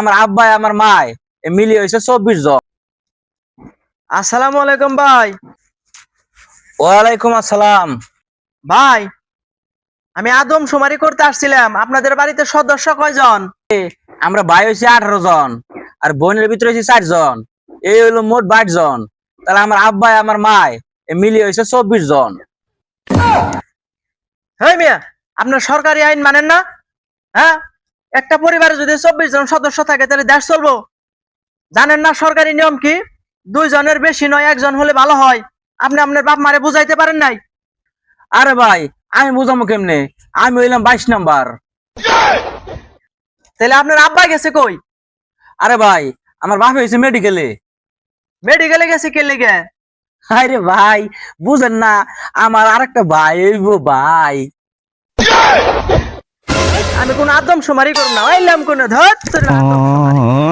আমার আব্বাই আমার এ মিলিয়ে হয়েছে চব্বিশ জন। আসসালামু আলাইকুম ভাই। ওয়ালাইকুম আসসালাম। ভাই আমি আদম সুমারি করতে আসছিলাম। আপনাদের বাড়িতে সদস্য কয়জন? আমরা ভাই হয়েছি আঠারো জন আর বোনের ভিতরে হয়েছে চার জন। এই হলো মোট বাইশ জন। তাহলে আমার আব্বাই আমার মাই মিলিয়ে হয়েছে চব্বিশ জন। হ্যাঁ মিয়া আপনার সরকারি আইন মানেন না? হ্যাঁ? একটা পরিবারে যদি চব্বিশ জন সদস্য থাকে, তাহলে দেশ চলবো? জানেন না সরকারি নিয়ম কি? দুইজনের বেশি নয়, একজন হলে ভালো হয়। আপনি আপনার বাপ মারে বুঝাইতে পারেন নাই? আরে ভাই, আমি বুঝাবো কেমনে? আমি হইলাম বাইশ নাম্বার। তাহলে আপনার আব্বা গেছে কই? আরে ভাই, আমার বাপ হয়েছে মেডিকেলে। মেডিকেলে গেছে কে লেগে? আরে ভাই, বুঝেন না, আমার আরেকটা ভাই ভাই। আমি কোন আদম সমারি করব না আইলাম কোন ধর তোর আদম